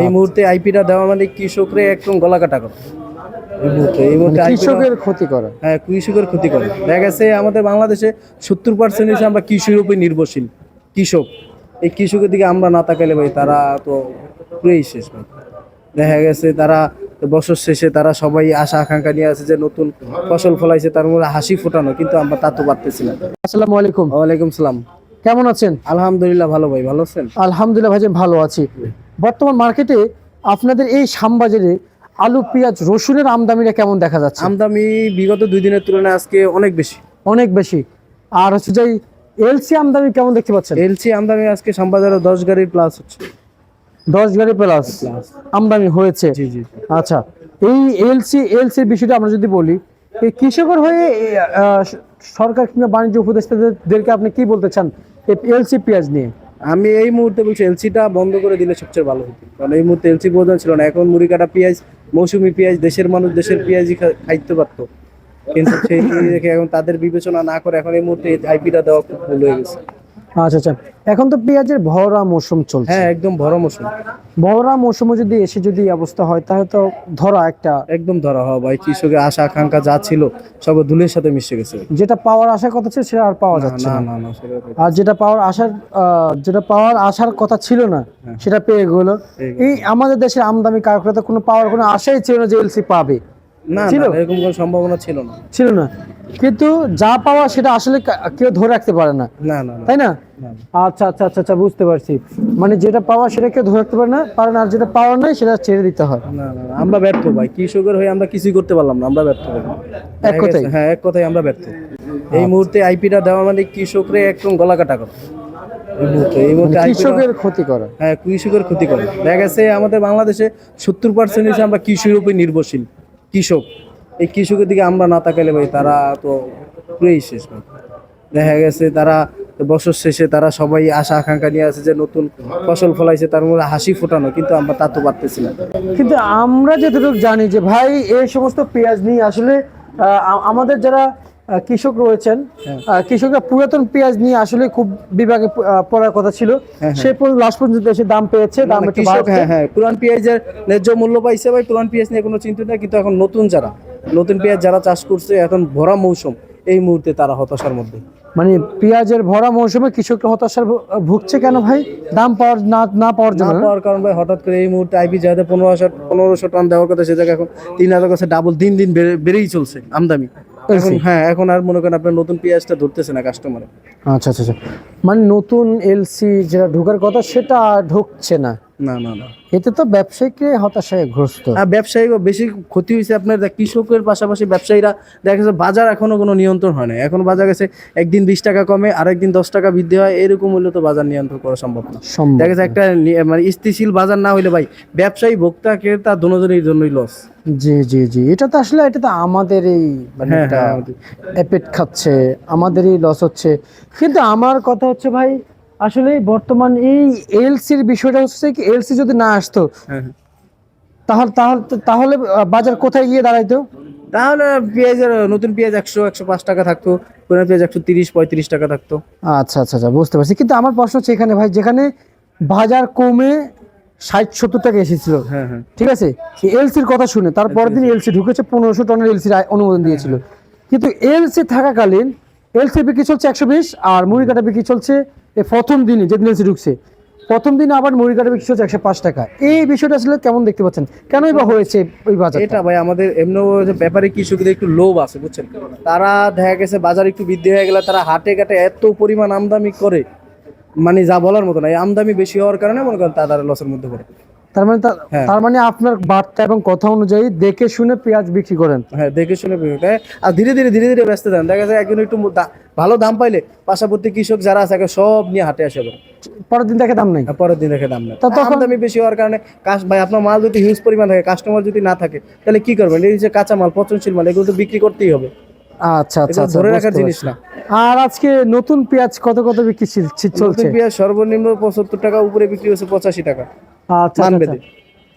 এই মুহূর্তে আইপিটা দেওয়া মানে কৃষকরে একদম গলা কাটা করে। এই মুহূর্তে এই মুহূর্তে কৃষকের ক্ষতি করে। হ্যাঁ কৃষকের ক্ষতি করে। দেখা গেছে আমাদের বাংলাদেশে সত্তর পার্সেন্ট আমরা কৃষির উপর নির্ভরশীল কৃষক। এই কৃষকের দিকে আমরা না তাকাইলে ভাই তারা তো পুরোই শেষ ভাই। দেখা গেছে তারা বছর শেষে তারা সবাই আশা আকাঙ্ক্ষা নিয়ে আছে যে নতুন ফসল ফলাইছে তার মধ্যে হাসি ফোটানো কিন্তু আমরা তা তো পারতেছি না। আসসালামু আলাইকুম। ওয়ালাইকুম সালাম। কেমন আছেন? আলহামদুলিল্লাহ ভালো ভাই ভালো আছেন? আলহামদুলিল্লাহ ভাই ভালো আছি। বর্তমান মার্কেটে আপনাদের এই শ্যামবাজারে আলু পেঁয়াজ রসুনের আমদানিটা কেমন দেখা যাচ্ছে? আমদামি বিগত দুই দিনের তুলনায় আজকে অনেক বেশি। অনেক বেশি। আর হচ্ছে যে এলসি আমদানি কেমন দেখতে পাচ্ছেন? এলসি আমদামি আজকে শ্যামবাজারে দশ গাড়ির প্লাস হচ্ছে। দশ গাড়ি প্লাস আমদানি হয়েছে। জি জি। আচ্ছা এই এলসি এলসির বিষয়টা আমরা যদি বলি এই কৃষকের হয়ে সরকার কিংবা বাণিজ্য উপদেষ্টাদেরকে আপনি কি বলতে চান এলসি পেঁয়াজ নিয়ে? আমি এই মুহূর্তে বলছি এলসিটা বন্ধ করে দিলে সবচেয়ে ভালো হতো। কারণ এই মুহূর্তে এলসি প্রয়োজন ছিল না। এখন মুড়ি কাটা পেঁয়াজ, মৌসুমি পেঁয়াজ, দেশের মানুষ দেশের পেঁয়াজই খাইতে পারতো। কিন্তু সেই দেখে এখন তাদের বিবেচনা না করে এখন এই মুহূর্তে আইপিটা দেওয়া খুব ভুল হয়ে গেছে। আচ্ছা আচ্ছা। এখন তো পেঁয়াজের ভরা মৌসুম চলছে। হ্যাঁ একদম ভরা মৌসুম। ভরা মৌসুমে যদি এসে যদি অবস্থা হয় তাহলে তো ধরা একটা একদম ধরা হওয়া ভাই। কৃষকের আশা আকাঙ্ক্ষা যা ছিল সব ধুলের সাথে মিশে গেছে। যেটা পাওয়ার আশার কথা ছিল সেটা আর পাওয়া যাচ্ছে না না। না আর যেটা পাওয়ার আশার যেটা পাওয়ার আশার কথা ছিল না সেটা পেয়ে গেল। এই আমাদের দেশের আমদানি কারখানাতে কোনো পাওয়ার কোনো আশাই ছিল না যে এলসি পাবে। না ছিল? না এরকম কোনো সম্ভাবনা ছিল না। ছিল না। কিন্তু যা পাওয়া সেটা আসলে কেউ ধরে রাখতে পারে না। না না তাই না। আচ্ছা আচ্ছা আচ্ছা আচ্ছা বুঝতে পারছি। মানে যেটা পাওয়া সেটা কেউ ধরে রাখতে পারে না পারে না আর যেটা পাওয়ার নাই সেটা ছেড়ে দিতে হয়। না আমরা ব্যর্থ ভাই। কৃষকের হয়ে আমরা কিছুই করতে পারলাম না আমরা ব্যর্থ। এক কথাই? হ্যাঁ এক কথাই আমরা ব্যর্থ। এই মুহূর্তে আইপিটা দেওয়া মানে কৃষকরে একদম গলা কাটা করে। এই মুহূর্তে এই মুহূর্তে কৃষকের ক্ষতি করে? হ্যাঁ কৃষকের ক্ষতি করে। দেখা গেছে আমাদের বাংলাদেশে সত্তর পার্সেন্ট আমরা কৃষির উপর নির্ভরশীল। কৃষক। এই কৃষকের দিকে আমরা না তাকাইলে ভাই তারা তো পুরোই শেষ ভাই। দেখা গেছে তারা বছর শেষে তারা সবাই আশা আকাঙ্ক্ষা নিয়ে আছে যে নতুন ফসল ফলাইছে, তার মধ্যে হাসি ফোটানো, কিন্তু আমরা তা তো পারতেছি না। কিন্তু আমরা যতটুকু জানি যে ভাই এই সমস্ত পেঁয়াজ নিয়ে আসলে আমাদের যারা কৃষক রয়েছেন। কৃষকরা পুরাতন পেঁয়াজ নিয়ে আসলে খুব বিভাগে পড়ার কথা ছিল। সে লাস্ট পর্যন্ত এসে দাম পেয়েছে দাম হ্যাঁ হ্যাঁ পুরান পেঁয়াজের ন্যায্য মূল্য পাইছে ভাই পুরান পেঁয়াজ নিয়ে কোনো চিন্তা নেই কিন্তু এখন নতুন যারা নতুন পেঁয়াজ যারা চাষ করছে এখন ভরা মৌসুম এই মুহূর্তে তারা হতাশার মধ্যে। মানে পেঁয়াজের ভরা মৌসুমে কৃষকরা হতাশার ভুগছে কেন ভাই? দাম পাওয়ার না না পাওয়ার জন্য না? পাওয়ার কারণ ভাই হঠাৎ করে এই মুহূর্তে আইপি যাতে পনেরোশো পনেরোশো টন দেওয়ার কথা সে জায়গায় এখন তিন হাজার কাছে ডাবল দিন দিন বেড়েই চলছে আমদানি। এখন হ্যাঁ এখন আর মনে করেন আপনার নতুন পেঁয়াজটা ধরতেছে না কাস্টমারে আচ্ছা আচ্ছা আচ্ছা। মানে নতুন এলসি যেটা ঢোকার কথা সেটা ঢুকছে না। না না না। এতে তো ব্যবসায়ীকে হতাশায় গ্রস্ত। আর ব্যবসায়ী বেশি ক্ষতি হয়েছে আপনার কৃষকের পাশাপাশি ব্যবসায়ীরা দেখা গেছে বাজার এখনও কোনো নিয়ন্ত্রণ হয় না এখন বাজার গেছে একদিন বিশ টাকা কমে আরেকদিন দশ টাকা বৃদ্ধি হয় এরকম হলে তো বাজার নিয়ন্ত্রণ করা সম্ভব না। দেখা গেছে একটা মানে স্থিতিশীল বাজার না হলে ভাই ব্যবসায়ী ভোক্তা ক্রেতা দুজনের জন্যই লস জি জি জি। এটা তো আসলে এটা তো আমাদের এই মানে একটা হ্যাঁ, খাচ্ছে আমাদেরই লস হচ্ছে। কিন্তু আমার কথা হচ্ছে ভাই আসলে বর্তমান এই এলসির বিষয়টা হচ্ছে কি এলসি যদি না আসতো হ্যাঁ হ্যাঁ। তাহলে তাহলে তাহলে বাজার কোথায় গিয়ে দাঁড়াইতো? তাহলে পেঁয়াজের নতুন পেঁয়াজ একশো একশো পাঁচ টাকা থাকতো পুরান পেঁয়াজ একশো তিরিশ পঁয়ত্রিশ টাকা থাকতো। আচ্ছা আচ্ছা আচ্ছা বুঝতে পারছি। কিন্তু আমার প্রশ্ন হচ্ছে এখানে ভাই যেখানে বাজার কমে ষাট সত্তর টাকা এসেছিল হ্যাঁ হ্যাঁ। ঠিক আছে? এলসির কথা শুনে তার পরের দিন এলসি ঢুকেছে পনেরোশো টনের এলসির অনুমোদন দিয়েছিল। কিন্তু এলসি থাকাকালীন এলসি বিক্রি চলছে একশো বিশ আর মুড়ি কাটা বিক্রি চলছে এই প্রথম দিনই যেদিন এসে ঢুকছে, প্রথম দিনে আবার মুড়ি কাটা বিক্রি হচ্ছে একশো পাঁচ টাকা। এই বিষয়টা আসলে কেমন দেখতে পাচ্ছেন? কেনই বা হয়েছে ওই বাজার এটা ভাই, আমাদের এমনি ব্যাপারে কৃষকদের একটু লোভ আছে, বুঝছেন? তারা দেখা গেছে বাজার একটু বৃদ্ধি হয়ে গেলে তারা হাটে ঘাটে এত পরিমাণ আমদানি করে মানে যা বলার মতো না, এই আমদানি বেশি হওয়ার কারণে মনে করেন তারা লসের মধ্যে পড়ে। তার মানে হ্যাঁ। তার মানে আপনার বার্তা এবং কথা অনুযায়ী দেখে শুনে পেঁয়াজ বিক্রি করেন। হ্যাঁ দেখে শুনে আর ধীরে ধীরে ধীরে ধীরে ব্যস্ত দেন দেখা যায় একজন একটু ভালো দাম পাইলে পাশাপাশি কৃষক যারা আছে সব নিয়ে হাটে আসে পরের দিন দেখে দাম নাই? পরের দিন দেখে দাম নেই। তখন- আমদানি বেশি হওয়ার কারণে ভাই আপনার মাল যদি হিউজ পরিমাণ থাকে কাস্টমার যদি না থাকে তাহলে কি করবেন? এই যে কাঁচা মাল পচনশীল মাল এগুলো তো বিক্রি করতেই হবে। আচ্ছা আচ্ছা আচ্ছা, ধরে রাখার জিনিস না। আর আজকে নতুন পেঁয়াজ কত কত বিক্রি চলছে? পেঁয়াজ সর্বনিম্ন পঁচাত্তর টাকা উপরে বিক্রি হচ্ছে পঁচাশি টাকা। আচ্ছা আচ্ছা।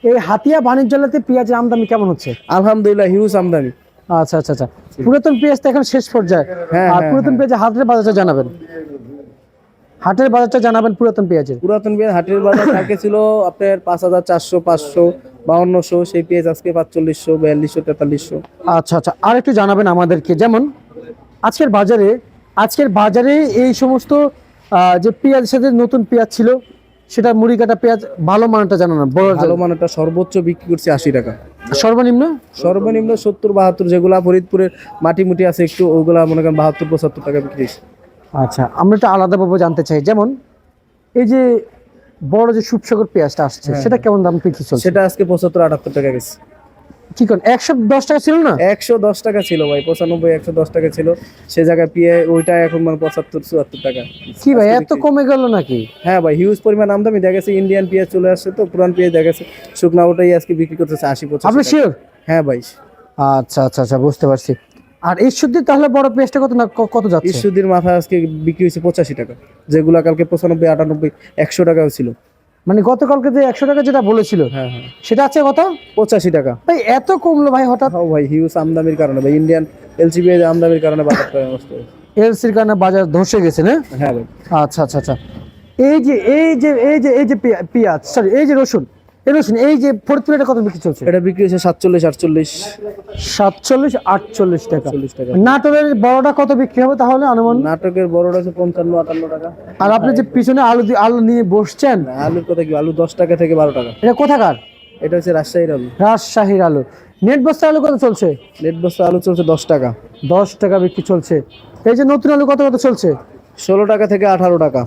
এই হাতিয়া বাণিজ্যালয়তে পেঁয়াজের আমদানি কেমন হচ্ছে? আলহামদুলিল্লাহ হিউজ আমদানি। আচ্ছা আচ্ছা আচ্ছা। পুরাতন পেঁয়াজ তো এখন শেষ পর্যায়ে। হ্যাঁ, আর হ্যাঁ, পুরাতন পেঁয়াজের হাতের বাজারটা জানাবেন। হাটের বাজারটা জানাবেন পুরাতন পেঁয়াজের। পুরাতন পেঁয়াজ হাটের বাজার থাকে ছিল আপনার পাঁচ হাজার চারশো পাঁচশো বাউন্নশো সেই পেঁয়াজ আজকে পাঁচচল্লিশশো বিয়াল্লিশশো তেতাল্লিশশো। আচ্ছা আচ্ছা। আর একটু জানাবেন আমাদেরকে যেমন আজকের বাজারে আজকের বাজারে এই সমস্ত আহ, যে পেঁয়াজের সাথে নতুন পেঁয়াজ ছিল সেটা মুড়ি কাটা পেঁয়াজ ভালো মানটা জানানো বড় ভালো মানটা সর্বোচ্চ বিক্রি করছি আশি টাকা। সর্বনিম্ন? সর্বনিম্ন সত্তর বাহাত্তর যেগুলা ফরিদপুরের মাটি মুটি আছে একটু ওগুলা মনে করেন বাহাত্তর পঁচাত্তর টাকা বিক্রি। আচ্ছা আমরা একটু আলাদাভাবে জানতে চাই। যেমন এই যে বড় যে সুপসাগর পেঁয়াজটা আসছে সেটা কেমন দাম বিক্রি চলছে? সেটা আজকে পঁচাত্তর আটাত্তর টাকা গেছে। কি একশো দশ টাকা ছিল না? একশো দশ টাকা ছিল ভাই পঁচানব্বই একশো দশ টাকা ছিল। সে জায়গায় পিয়ে ওইটা এখন মানে পঁচাত্তর চুয়াত্তর টাকা। কি ভাই এত কমে গেল নাকি? হ্যাঁ ভাই হিউজ পরিমাণ আমদামি দেখা গেছে ইন্ডিয়ান পেঁয়াজ চলে আসছে তো পুরান পেঁয়াজ দেখা গেছে শুকনা ওটাই আজকে বিক্রি করতেছে আশি পঁচাশি আপনি শিওর হ্যাঁ ভাই। আচ্ছা আচ্ছা আচ্ছা বুঝতে পারছি। আর শুদ্ধি তাহলে বড় পেঁয়াজটা কত না কত যাচ্ছে? ইস্যুদির মাথায় আজকে বিক্রি হয়েছে পঁচাশি টাকা যেগুলা কালকে পঁচানব্বই আটানব্বই একশো টাকাও ছিল। মানে গতকালকে যে একশো টাকা যেটা বলেছিল হ্যাঁ হ্যাঁ। সেটা আছে কত পঁচাশি টাকা। ভাই এত কমলো ভাই হঠাৎ? হ্যাঁ ভাই হিউজ আমদামির কারণে ভাই ইন্ডিয়ান এলসিবি আমদামির কারণে বাজারটা নষ্ট এলসির কারণে বাজার ধসে গেছে না? হ্যাঁ ভাই। আচ্ছা আচ্ছা আচ্ছা। এই যে এই যে এই যে এই যে পেঁয়া- পেঁয়াজ সরি এই যে রসুন এই এই যে ফরিদপুর এটা কত বিক্রি চলছে? এটা বিক্রি হয়েছে সাতচল্লিশ আটচল্লিশ। সাতচল্লিশ আটচল্লিশ টাকা। চল্লিশ টাকা। নাটোরের বড়টা কত বিক্রি হবে তাহলে অনুমান নাটকের বড়টা হচ্ছে পঞ্চান্ন আটান্ন টাকা। আর আপনি যে পিছনে আলু আলু নিয়ে বসছেন? আলুর কথা কি আলু দশ টাকা থেকে বারো টাকা। এটা কোথাকার? এটা হচ্ছে রাজশাহীর আলু। রাজশাহীর আলু। নেট বস্তা আলু কত চলছে? নেট বস্তা আলু চলছে দশ টাকা। দশ টাকা বিক্রি চলছে। এই যে নতুন আলু কত কত চলছে? ষোলো টাকা থেকে আঠারো টাকা।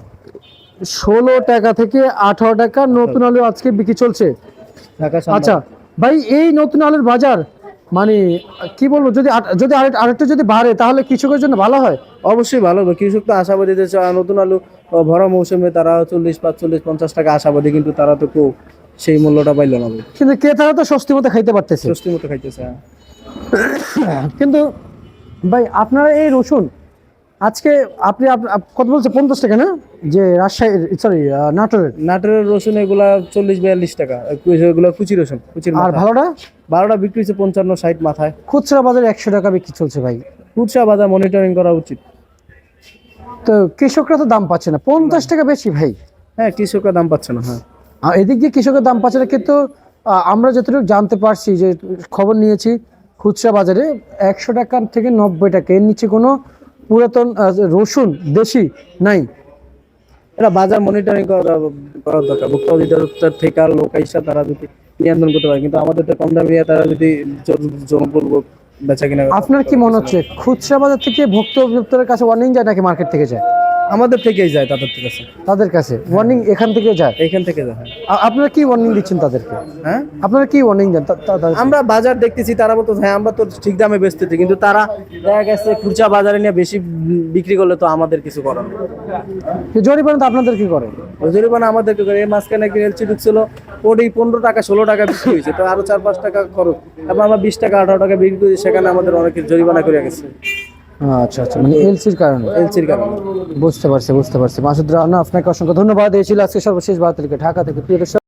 ষোলো টাকা থেকে আঠারো টাকা নতুন আলু আজকে বিক্রি চলছে। আচ্ছা ভাই এই নতুন আলুর বাজার মানে কি বলব যদি যদি আরেক- আরেকটু যদি বাড়ে তাহলে কৃষকের জন্য ভালো হয়? অবশ্যই ভালো হবে। কৃষক তো আশাবাদী যে নতুন আলু ভরা মৌসুমে তারা চল্লিশ পাঁচচল্লিশ পঞ্চাশ টাকা আশাবাদী কিন্তু তারা তো কেউ সেই মূল্যটা পাইল না কিন্তু ক্রেতারা তো স্বস্তি মতো খাইতে পারতেছে। স্বস্তি মতো খাইতেছে হ্যাঁ। কিন্তু ভাই আপনারা এই রসুন আজকে আপনি আপ- আপ- কত বলছে? পঞ্চাশ টাকা না? যে রাজশাহী সরি নাটোরের। নাটোরের রসুন এগুলা চল্লিশ বিয়াল্লিশ টাকা। এগুলো কুচি রসুন কুচির আর। ভালোটা? বারোটা বিক্রি হচ্ছে পঞ্চান্ন ষাট মাথায়। খুচরা বাজারে একশো টাকা বিক্রি চলছে ভাই। খুচরা বাজার মনিটরিং করা উচিত। তো কৃষকরা তো দাম পাচ্ছে না। পঞ্চাশ টাকা বেশি ভাই। হ্যাঁ কৃষকরা দাম পাচ্ছে না হ্যাঁ। আর এদিক দিয়ে কৃষকের দাম পাচ্ছে না কিন্তু আমরা যতটুকু জানতে পারছি যে খবর নিয়েছি খুচরা বাজারে একশো টাকা থেকে নব্বই টাকা। এর নিচে কোনো পুরাতন রসুন দেশি? নাই। এটা বাজার মনিটরিং করা করা দরকার। ভুক্ত অধিদপ্তর থেকে আর লোক আইসা তারা যদি নিয়ন্ত্রণ করতে পারে কিন্তু আমাদের তো কম নিয়ে তারা যদি জন- জনপূর্বক বেচা কিনা আপনার কি মনে হচ্ছে খুচরা বাজার থেকে ভোক্তা অধিদপ্তরের কাছে ওয়ার্নিং যায় নাকি মার্কেট থেকে যায়? আমাদের থেকেই যায় তাদের থেকে আছে তাদের কাছে? ওয়ার্নিং এখান থেকে যায়? এখান থেকে যায় হ্যাঁ। আপনারা কি ওয়ার্নিং দিচ্ছেন তাদেরকে? হ্যাঁ? আপনারা কি ওয়ার্নিং দেন আমরা বাজার দেখতেছি তারা বলতো হ্যাঁ আমরা তো ঠিক দামে বেচতেছি কিন্তু তারা দেখা গেছে খুচরা বাজারে নিয়ে বেশি বিক্রি করলে তো আমাদের কিছু করার। জরিমানা তো আপনাদের কি করে জরিমানা আমাদেরকে করে। এই মাঝখানে একদিন এলসি ঢুকছিল ওটাই পনেরো টাকা ষোলো টাকা বিক্রি হয়েছে। তো আরও চার পাঁচ টাকা খরচ। তারপর আমরা বিশ টাকা আঠারো টাকা বিক্রি করি সেখানে আমাদের অনেক জরিমানা করে গেছে। আচ্ছা আচ্ছা মানে এলসির কারণে? এলসির কারণে। বুঝতে পারছি বুঝতে পারছি। মাসুদ রানা আপনাকে অসংখ্য ধন্যবাদ। এই ছিল আজকে সর্বশেষ বার্তা থেকে ঢাকা থেকে। প্রিয় দর্শক